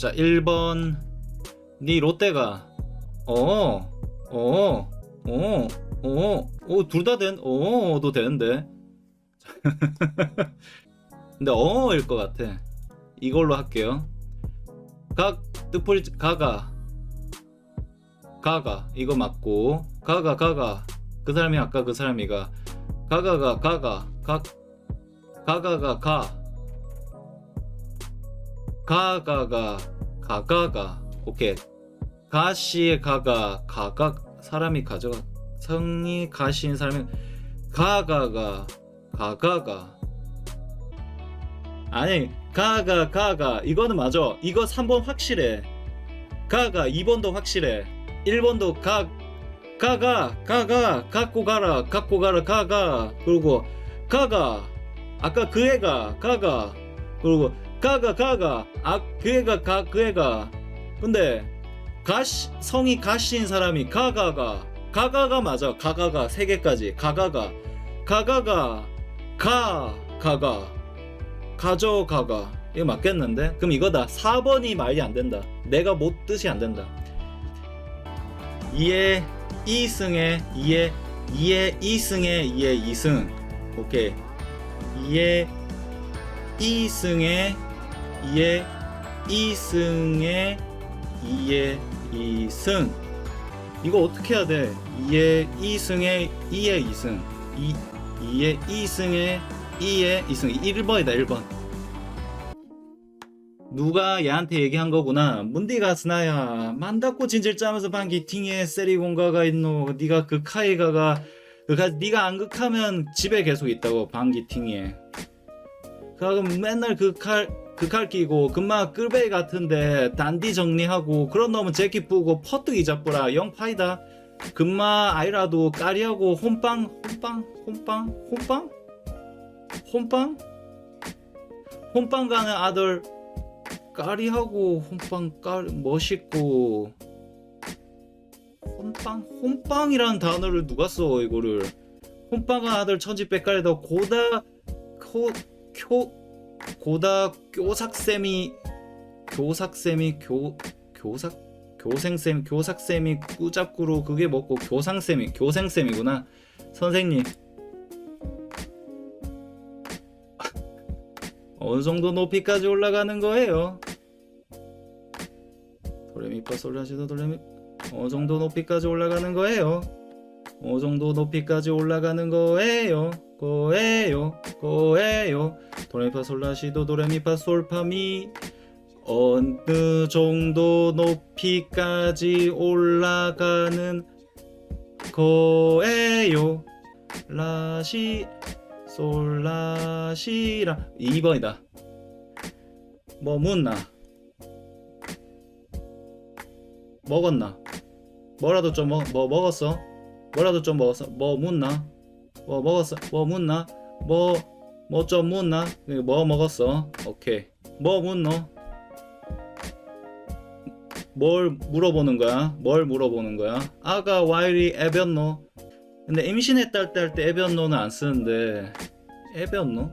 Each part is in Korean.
자 1번 니 롯데가 어, 어어어 어 어둘 다된 어도 되는데. 근데 어일 것 같아. 이걸로 할게요. 각 뜻풀이 가가 가가 이거 맞고 가가 가가 그 사람이 아까 그 사람이가 가가가 가가 가 가가가 가 가가가 가가가. 오케이. 가시의 가가 가가. 사람이 가져가 성이 가시인 사람이 가가가 가가가. 아니 가가 가가. 이거는 맞아. 이거 3번 확실해. 가가 2번도 확실해. 1번도 가 가가 가가. 갖고 가라 갖고 가라 가가. 그리고 가가. 아까 그 애가 가가. 그리고 가가 가가. 아 그 애가 가 그 애가. 근데 가시 성이 가시인 사람이 가가가. 가가가 맞아. 가가가 세 개까지. 가가가. 가가가. 가 가가. 가져가가. 이거 맞겠는데? 그럼 이거다. 4번이 말이 안 된다. 내가 못 뜻이 안 된다. 2에 2승에 2에 2에 2승에 2에 2승. 오케이. 2에 2승에 2에 2승에 2에 2승. 이거 어떻게 해야 돼? 2에 2승에 2에 2승. 2, 2에 2승에 2에 2승. 1번이다 1번. 누가 얘한테 얘기한 거구나. 문디가 스나야. 만다코 진질 짜면서 방기 팅에 세리공가가 있노. 니가 그 카이가가 그가 니가 안 극하면 집에 계속 있다고 방기 팅에. 그럼 맨날 그칼 그칼 끼고 금마 끌베이 같은데 단디 정리하고 그런 놈은 재키 뿌고 퍼뜨기 잡보라. 영파이다. 금마 아이라도 까리하고 홈빵 홈빵 홈빵 홈빵? 홈빵? 홈빵 가는 아들 까리하고 홈빵 까리 멋있고. 홈빵 홈빵이라는 단어를 누가 써 이거를? 홈빵 가는 아들 천지 빽깔이다 고다 코교 고다 교삭쌤이 교삭쌤이 교 교삭 교생쌤 교삭쌤이 꾸잡꾸로 그게 먹고 교상쌤이 교생쌤이구나. 선생님. 어느 정도 높이까지 올라가는 거예요? 도레미파 솔라시도 도레미 어느 정도 높이까지 올라가는 거예요? 어느 정도 높이까지 올라가는 거예요 거예요 거예요. 도레미파 솔라시도 도레미파 솔파미. 어느 정도 높이까지 올라가는 거예요? 라시 솔라시라. 2번이다. 뭐 묻나. 먹었나? 뭐라도 좀 먹, 뭐 먹었어? 뭐라도 좀 먹었어 뭐 묻나 뭐 먹었어? 뭐 묻나? 뭐 뭐 좀 묻나? 뭐 먹었어? 오케이. 뭐 묻노? 뭘 물어보는 거야? 뭘 물어보는 거야? 아가 와이리 애변노? 근데 임신했다 때 할때 애변노는 안 쓰는데 애변노?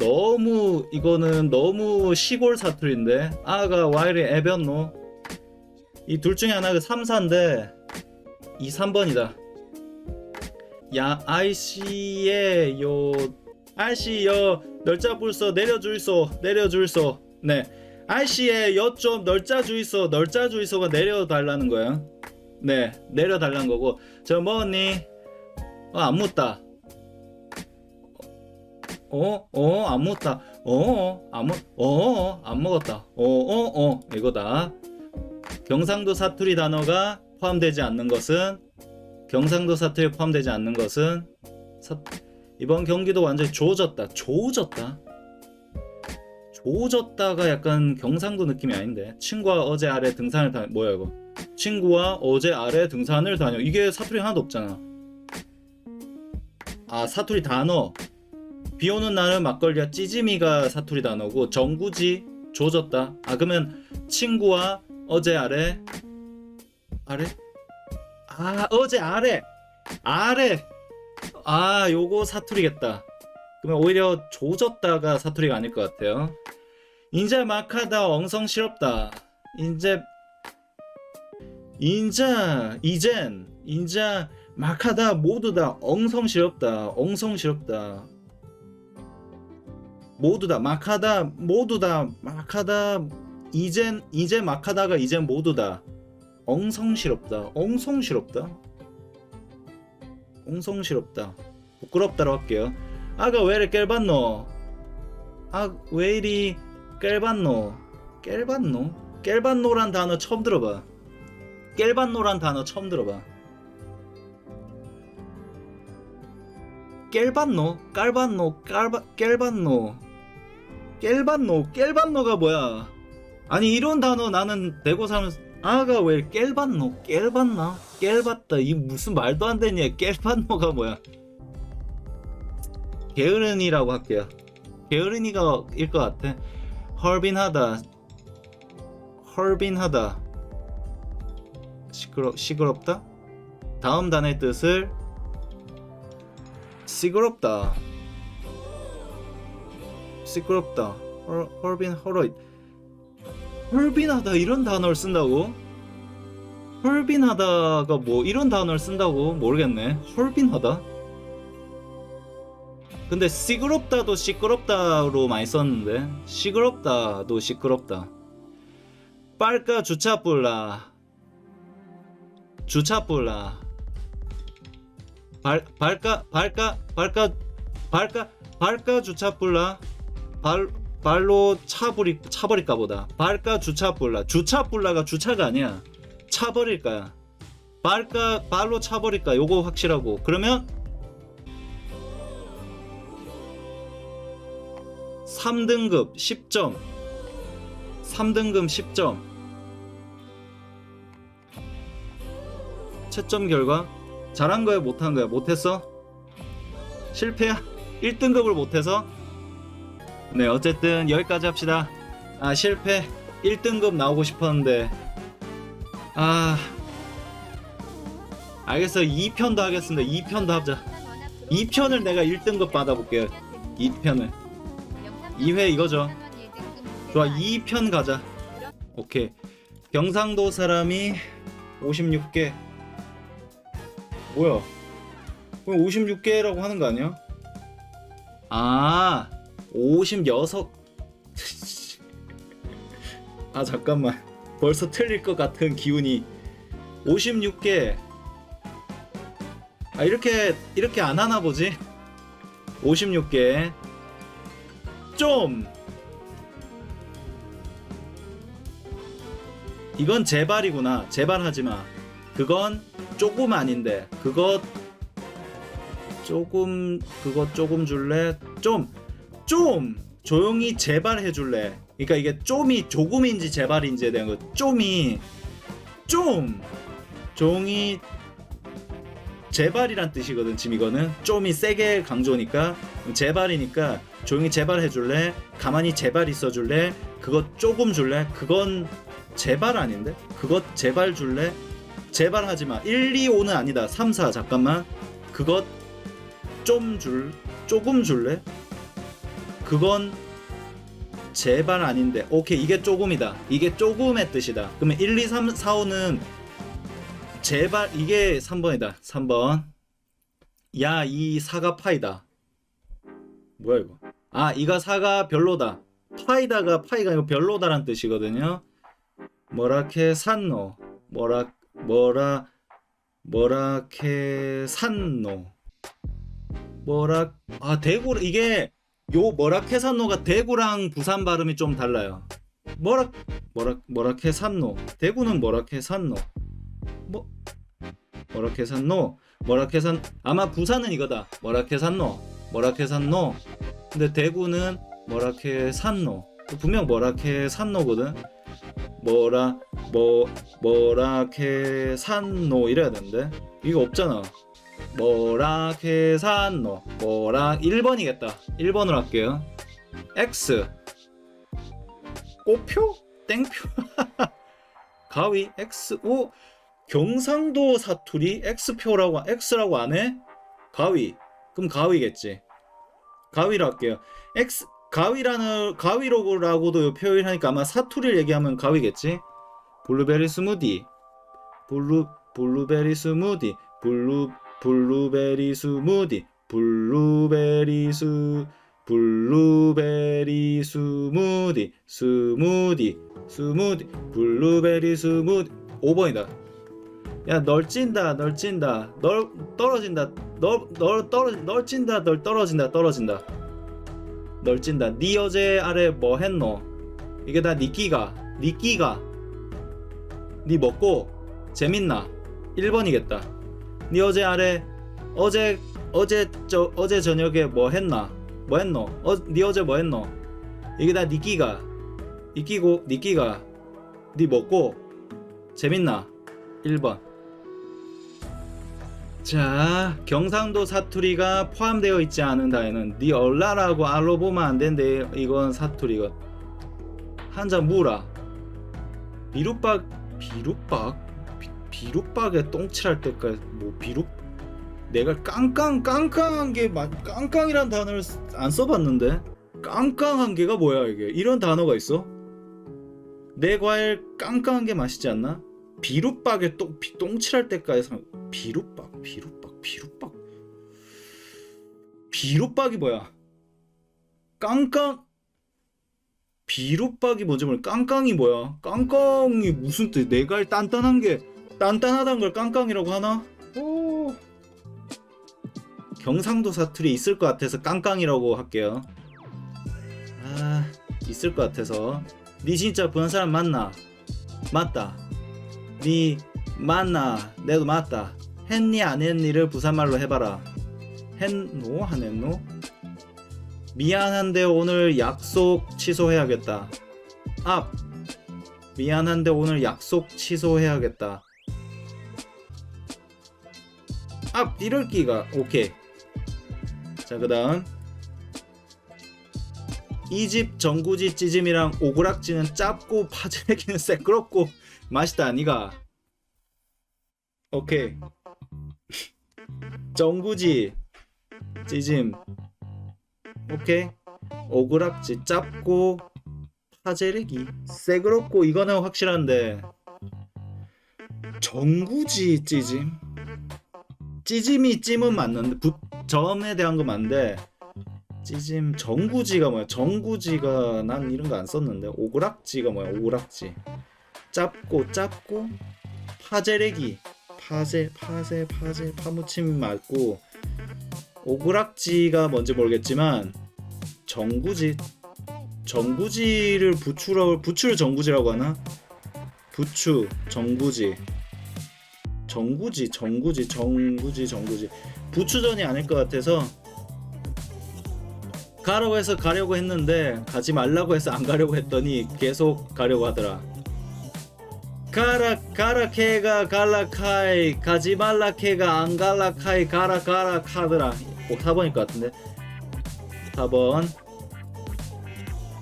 너무 이거는 너무 시골 사투리인데 아가 와이리 애변노? 이 둘 중에 하나가 3, 4인데 2, 3번이다 야 아이씨의 요 아이씨 여 널짜 불소 내려줄소 내려줄소 네 아이씨의 여좀 널짜 주이소 널짜 주이소가 내려달라는 거야 네 내려달라는 거고 저 뭐니 어, 안 묻다 어? 어? 안 묻다 어? 안 먹, 어? 안 먹었다 어? 어? 어? 이거다 경상도 사투리 단어가 포함되지 않는 것은 경상도 사투리에 포함되지 않는 것은 사- 이번 경기도 완전히 조졌다. 조졌다. 조졌다가 약간 경상도 느낌이 아닌데. 친구와 어제 아래 등산을 다 뭐야 이거? 친구와 어제 아래 등산을 다녀. 이게 사투리 하나도 없잖아. 아 사투리 단어. 비 오는 날은 막걸리와 찌짐이가 사투리 단어고 정구지 조졌다. 아 그러면 친구와 어제 아래 아래 아 어제 아래 아래. 아 요거 사투리겠다. 그러면 오히려 조졌다가 사투리가 아닐 것 같아요. 인제 막하다 엉성스럽다. 인제 인자 이젠. 인자 막하다 모두 다 엉성스럽다 엉성스럽다. 모두 다 막하다 모두 다 막하다 이젠 이제 막하다가 이젠 모두 다 엉성스럽다. 엉성스럽다. 엉성스럽다. 부끄럽다로 할게요. 아가 왜 이리 깰봤노? 아왜 이리 깰봤노? 깰봤노? 깰봤노란 단어 처음 들어봐. 깰봤노란 단어 처음 들어봐. 깰봤노? 깔봤노? 깔바 깰봤노? 깰봤노? 깰봤노가 뭐야? 아니 이런 단어 나는 대고 살면서 아가 왜 깰봤노? 깰봤나? 깰봤다. 이 무슨 말도 안 되냐. 깰봤노가 뭐야? 게으른이라고 할게요. 게으른이가 일 것 같아. 헐빈하다. 헐빈하다. 시끄러 시끄럽다? 다음 단의 뜻을 시끄럽다. 시끄럽다. 헐, 헐빈 헐어잇 헐빈하다 이런 단어를 쓴다고? 헐빈하다가 뭐 이런 단어를 쓴다고? 모르겠네. 헐빈하다? 근데 시끄럽다도 시끄럽다로 많이 썼는데. 시끄럽다도 시끄럽다. 빨까 주차불라. 주차불라. 발 발까 발까 발까 발까 발까 주차불라. 발 발로 차버리 차버릴까 보다. 발까 주차불라. 주차불라가 주차가 아니야. 차버릴까 발까 발로 차버릴까 요거 확실하고. 그러면 3등급 10점. 3등급 10점. 채점 결과? 잘한 거야? 못한 거야? 못했어? 실패야? 1등급을 못해서 네 어쨌든 여기까지 합시다. 아 실패. 1등급 나오고 싶었는데. 아. 알겠어. 2편도 하겠습니다. 2편도 하자. 2편을 내가 1등급 받아볼게요. 2편을. 2회 이거죠. 좋아 2편 가자. 오케이. 경상도 사람이 56개. 뭐야? 그럼 56개라고 하는 거 아니야? 아 56... 아 잠깐만. 벌써 틀릴 것 같은 기운이. 56개. 아 이렇게 이렇게 안 하나 보지? 56개. 좀! 이건 제발이구나. 제발하지 마. 그건 조금 아닌데. 그거 조금 그거 조금 줄래? 좀 좀 조용히 제발 해줄래? 그러니까 이게 좀이 조금인지 제발인지에 대한 거 좀이 좀 조용히 제발이란 뜻이거든 지금 이거는. 좀이 세게 강조니까 제발이니까 조용히 제발 해줄래? 가만히 제발 있어줄래? 그거 조금 줄래? 그건 제발 아닌데? 그것 제발 줄래? 제발 하지마. 1, 2, 5는 아니다. 3, 4 잠깐만. 그것 좀 줄 조금 줄래 그건 제발 아닌데. 오케이 이게 조금이다. 이게 조금의 뜻이다. 그러면 1, 2, 3, 4, 5는 제발 이게 3번이다. 3번. 야 이 사가 파이다. 뭐야 이거? 아 이가 사가 별로다. 파이다가 파이가 이거 별로다란 뜻이거든요. 뭐라케 산노. 뭐라 뭐라 뭐라케 산노. 뭐라 아 대구 이게 요 뭐라케 산노가 대구랑 부산 발음이 좀 달라요. 뭐라 뭐라 뭐라케 산노. 대구는 뭐라케 산노. 뭐 뭐라케 산노. 뭐라케 산 아마 부산은 이거다. 뭐라케 산노. 뭐라케 산노. 근데 대구는 뭐라케 산노. 분명 뭐라케 산노거든. 뭐라 뭐 뭐라케 산노 이래야 되는데. 이거 없잖아 뭐라케 산노 뭐라? 1번이겠다. 1번으로 할게요. X. 꼬표? 땡표? 가위? X. 오. 경상도 사투리 X표라고 X라고 안 해? 가위. 그럼 가위겠지. 가위로 할게요. X 가위라는 가위로라고도 표현하니까 아마 사투리를 얘기하면 가위겠지. 블루베리 스무디, 블루 블루베리 스무디, 블루 블루베리 스무디, 블루베리 스 블루베리 스무디, 스무디, 스무디, 블루베리 스무디. 5번이다. 야, 널 찐다, 널 찐다, 널 떨어진다, 널, 널 떨어, 널 찐다, 널 떨어진다, 떨어진다. 널 찐다. 네 어제 아래 뭐 했노? 이게 다 니끼가, 니끼가. 네 먹고 재밌나? 1번이겠다. 네 어제 아래 어제 어제 저 어제 저녁에 뭐 했나? 뭐 했노? 어, 네 어제 뭐 했노? 이게 다 니끼가. 니끼고 니끼가. 네 먹고 재밌나? 1번. 자, 경상도 사투리가 포함되어 있지 않은 다에는 네 얼라라고 알로 보면 안 된대. 이건 사투리가. 한자 무라. 비루박 비루박 비, 비루박에 똥칠할 때까지 뭐 비루 내가 깡깡 깡깡한 게 마- 깡깡이란 단어를 쓰- 안 써봤는데 깡깡한 게가 뭐야 이게 이런 단어가 있어? 내 과일 깡깡한 게 맛있지 않나? 비루박에 똥 비- 똥칠할 때까지 사- 비루박 비루박 비루박 비루박이 뭐야? 깡깡 비루박이 뭔지 모르 깡깡이 뭐야? 깡깡이 무슨 뜻? 내가 단단한 게 단단하다는 걸 깡깡이라고 하나? 오. 경상도 사투리 있을 것 같아서 깡깡이라고 할게요. 아 있을 것 같아서 니 진짜 부산 사람 맞나? 맞다. 니 맞나? 내도 맞다. 했니 안 했니를 부산말로 해봐라. 했노 안 했노? 미안한데 오늘 약속 취소해야겠다. 앞. 미안한데 오늘 약속 취소해야겠다. 앞 이럴 기가 오케이. 자 그 다음 이 집 전구지 찌짐이랑 오그락지는 짭고 파절기는 새끄럽고 맛있다 니가. 오케이. 전구지 찌짐 오케이 오그락지 짭고 파제르기 새그럽고 이거는 확실한데 정구지 찌짐 찌짐이 찜은 맞는데 부, 점에 대한 거 맞는데 찌짐 정구지가 뭐야? 정구지가 난 이런 거 안 썼는데 오그락지가 뭐야? 오그락지. 짭고 짭고 파제르기. 파제 파제 파제 파무침 맞고 오그락지가 뭔지 모르겠지만 정구지. 정구지를 부추라고 부추를 정구지라고 하나? 부추 정구지 정구지 정구지 정구지 정구지. 부추전이 아닐 것 같아서 가라고 해서 가려고 했는데 가지 말라고 해서 안 가려고 했더니 계속 가려고 하더라. 가라 가라 캐가 갈라 카이. 가지 말라 캐가 안 갈라 카이. 가라 가라 카더라. 꼭 4번일 것 같은데. 4번.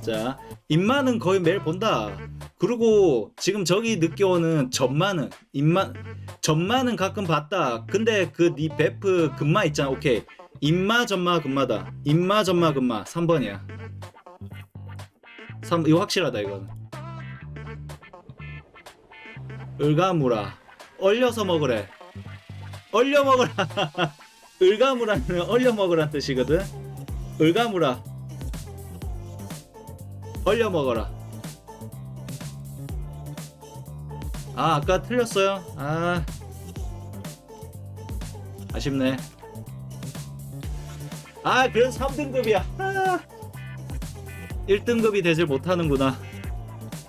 자 입만은 거의 매일 본다 그리고 지금 저기 느껴오는 전만은 입만 전만은 가끔 봤다. 근데 그니 베프 금마 있잖아. 오케이. 입마 전마 금마다. 입마 전마 금마. 3번이야. 3 이거 확실하다 이거는. 을가무라. 얼려서 먹으래. 얼려 먹으라. 을가무라는 얼려 먹으란 뜻이거든. 을가무라. 얼려 먹어라. 아, 아까 틀렸어요. 아. 아쉽네. 아, 그래서 3등급이야. 아. 1등급이 되질 못하는구나.